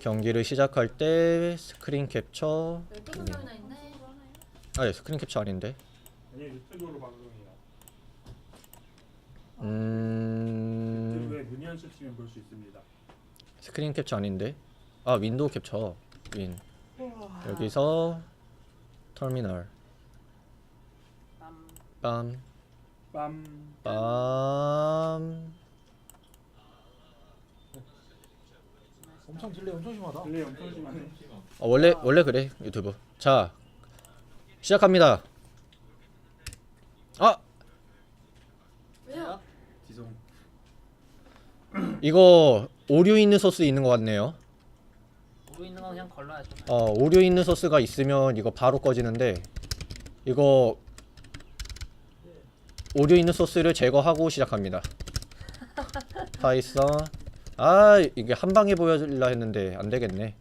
경기를 시작할 때 스크린 캡처 12명이나 있네. 아 예, 스크린 캡처 아닌데 아니 유튜브로 방송이야. 음 유튜브에 문현수 치면 볼 수 있습니다. 스크린 캡처 아닌데 아 윈도우 캡처 윈 여기서 터미널 빰. 빰 빰. 엄청 딜레이 엄청 심하다. 플레이 엄청 심하네. 어, 원래 원래 그래 유튜브. 자 시작합니다. 아 왜요? 지송. 이거 오류 있는 소스 있는 것 같네요. 오류 있는 건 그냥 걸러야죠. 어 오류 있는 소스가 있으면 이거 바로 꺼지는데 이거 오류 있는 소스를 제거하고 시작합니다. 파이썬 아 이게 한 방에 보여줄라 했는데 안 되겠네.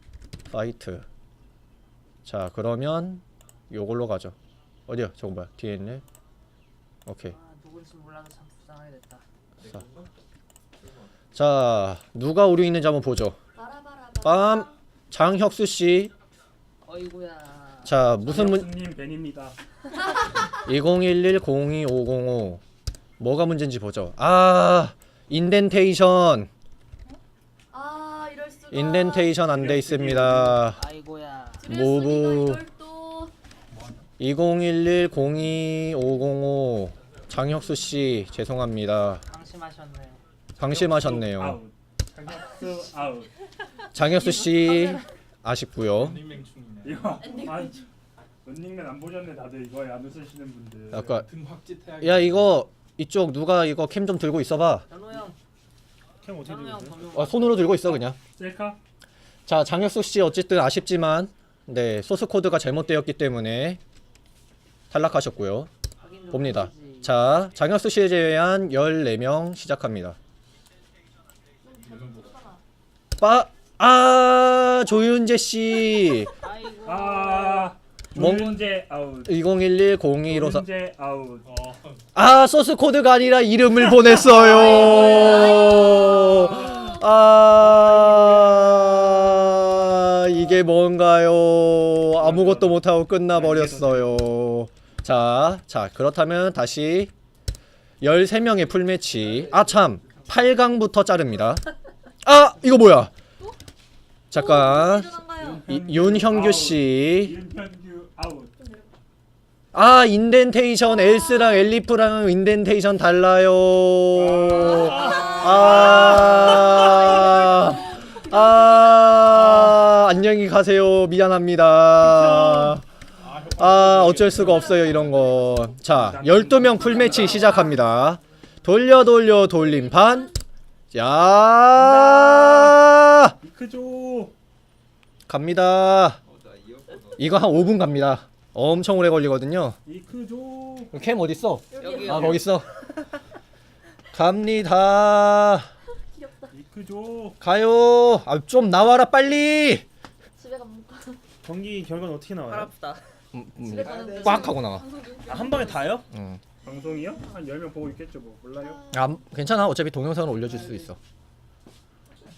파이트 자 그러면 요걸로 가죠. 어디야 저거 뭐야 뒤에 있네. 오케이. 아 누군지 몰라도 참 불쌍하게 됐다. 자 누가 오류 있는지 한번 보죠. 빰 장혁수 씨. 어이구야. 자 무슨 문 님 벤입니다. 2011-02-505 뭐가 문제인지 보죠. 아 인덴테이션. 인덴테이션 안 돼 있습니다. 아이고야. 모브. 모브. 이걸 또2011-02-505 장혁수 씨 죄송합니다. 방심하셨네. 방심하셨네요. 장혁수 아웃. 장혁수 씨 아쉽고요. 이거 아 런닝맨 안 보셨네 다들 이거에 안 웃으시는 분들. 아까 등 확짓해야. 야 이거 이쪽 누가 이거 캠 좀 들고 있어봐. 현우 형. 캠 어떻게 들으세요? 범용. 어, 손으로 들고 있어 그냥. 셀카? 자 장혁수 씨 어쨌든 아쉽지만 네 소스 코드가 잘못되었기 때문에 탈락하셨고요. 봅니다. 자 장혁수 씨를 제외한 14명 시작합니다. 빠, 아 조윤재 씨 아이고. 아. 뭔- 조윤재 아웃. 2011 0215 조윤재 아웃. 아 소스 코드가 아니라 이름을 보냈어요. 아 이게 뭔가요? 아무것도 못하고 끝나 버렸어요. 자, 자 그렇다면 다시 13명의 풀매치. 아 참, 8강부터 자릅니다. 아 이거 뭐야? 잠깐. 일어난가요? 이, 윤형규 씨. 윤현규 아웃. 아 인덴테이션 엘스랑 엘리프랑 인덴테이션 달라요. 아, 아 안녕히 가세요. 미안합니다. 아 어쩔 수가 없어요 이런 거. 자 12명 풀매치 시작합니다. 돌려 돌려 돌림판. 자 이크조. 갑니다. 이거 한 5분 갑니다. 엄청 오래 걸리거든요. 이크조. 캠 어디 있어? 여기 아 거기 있어. 갑니다. 귀엽다. 이크조. 가요. 아 좀 나와라 빨리. 집에 가면 못 가. 경기 결과는 어떻게 팔 나와요? 아프다. 음, 음, 집에 가는데. 꽉 하고 나와. 아, 한 방에 다요? 응. 방송이요? 한 10명 보고 있겠죠 뭐 몰라요? 아 괜찮아. 어차피 동영상을 올려줄 수 있어.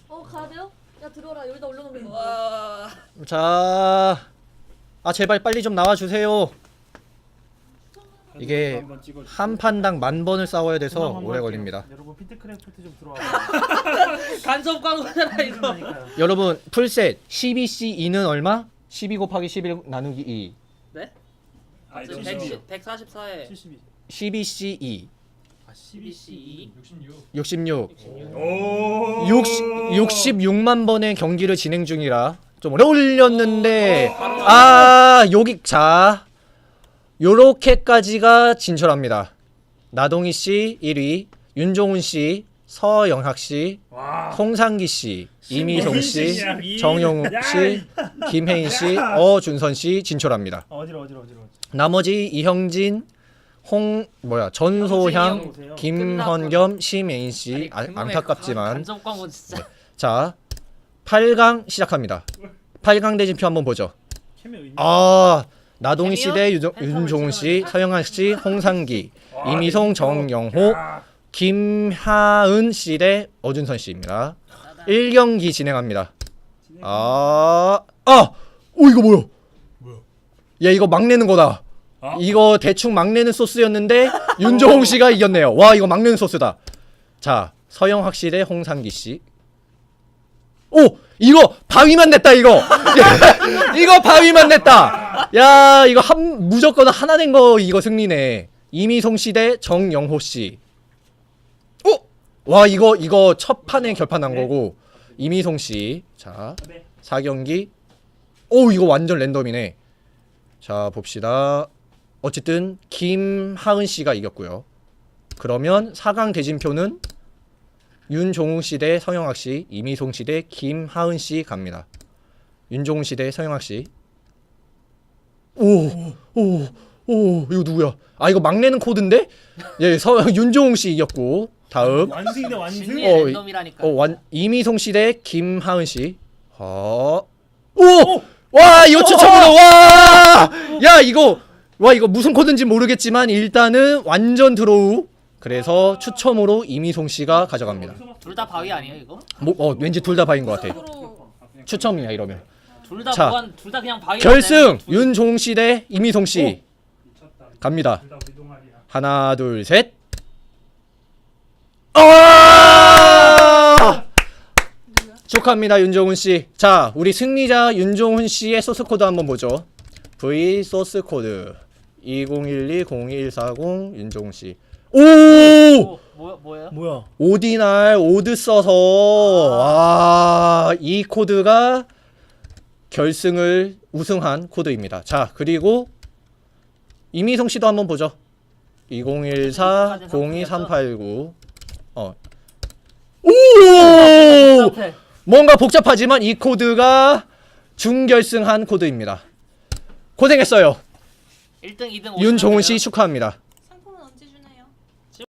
어 가야 돼요? 야 들어와라 여기다 올려놓으면 돼. 와. 자, 아 제발 빨리 좀 나와 주세요. 이게 한번 찍어주세요. 한 판당 만 번을 싸워야 돼서 한번 오래 할게요. 걸립니다. 여러분 피트크래프트 좀 들어와. 간접 광고잖아 이거. 그러니까요. 여러분 풀셋 12C2는 얼마? 12 곱하기 11 나누기 2. 네? 아, 지금 이거 110, 144에 72. 12C2 아 12C 66. 66. 오. 60, 66만 번의 경기를 진행 중이라 좀 오래 올렸는데 아 여기 자 요렇게까지가 진출합니다. 나동희 씨 1위, 윤종훈 씨, 서영학 씨, 와. 송상기 씨, 이미송 씨, 신기하기. 정용욱 야, 씨, 김혜인 씨, 어준선 씨 진출합니다. 아, 어지러 어지러 어지러. 나머지 이형진, 홍 뭐야 전소향. 김헌겸, 심혜인 씨 아, 안타깝지만 간접 광고 진짜. 자 8강 시작합니다. 8강 대진표 한번 보죠. 아 나동희 씨 대 윤종훈 씨. 서영한 씨, 홍상기, 와, 이미송. 정영호, 야. 김하은 씨 대 어준선 씨입니다. 1경기 진행합니다. 아, 아, 오 이거 뭐야? 뭐야? 야 이거 막 내는 거다. 아? 이거 대충 막 내는 소스였는데 윤종홍 씨가 이겼네요. 와 이거 막 내는 소스다. 자 서영학 씨 대 홍상기 씨. 오 이거 바위만 냈다 이거. 이거 바위만 냈다. 야 이거 한 무조건 하나 낸 거 이거 승리네. 이미송 씨대 정영호 씨. 오, 와 이거 이거 첫 판에 결판난 네. 거고 이미송 씨. 자 네. 4경기. 오 이거 완전 랜덤이네. 자 봅시다. 어쨌든 김하은 씨가 이겼고요. 그러면 4강 대진표는 윤종웅 씨대 성영학 씨, 이미송 씨 대 김하은 씨 갑니다. 윤종웅 씨대 성영학 씨. 오, 오, 오, 이거 누구야? 아 이거 막 내는 코드인데? 예, 서 윤종웅 씨 이겼고 다음 완승 대 완승. 진리 어, 랜덤이라니까. 어, 완 이미송 씨 대 김하은 씨. 어. 오! 와, 이거 추첨으로 와! 야, 이거 와, 이거 무슨 코드인지 모르겠지만 일단은 완전 드로우. 그래서 추첨으로 이미송 씨가 가져갑니다. 둘 다 바위 아니에요 이거? 뭐, 어, 왠지 둘 다 바인 것 같아. 으로 추첨이야 이러면. 둘다 자, 무한 둘다 그냥 바위. 결승 윤종웅 씨대 이미송 씨. 갑니다. 둘다. 하나, 둘, 셋. 아! 축하합니다 윤종훈 씨. 자, 우리 승리자 윤종훈 씨의 소스 코드 한번 보죠. V 소스 코드 2012-0140 윤종훈 씨. 오! 오, 뭐야 뭐예요? 뭐야? 오디날 오드 써서 와, 이 코드가 결승을 우승한 코드입니다. 자, 그리고 이미성 씨도 한번 보죠. 2014 02389 어. 오! 뭔가 복잡하지만 이 코드가 준결승한 코드입니다. 고생했어요. 1등 2등 윤종훈 씨 축하합니다.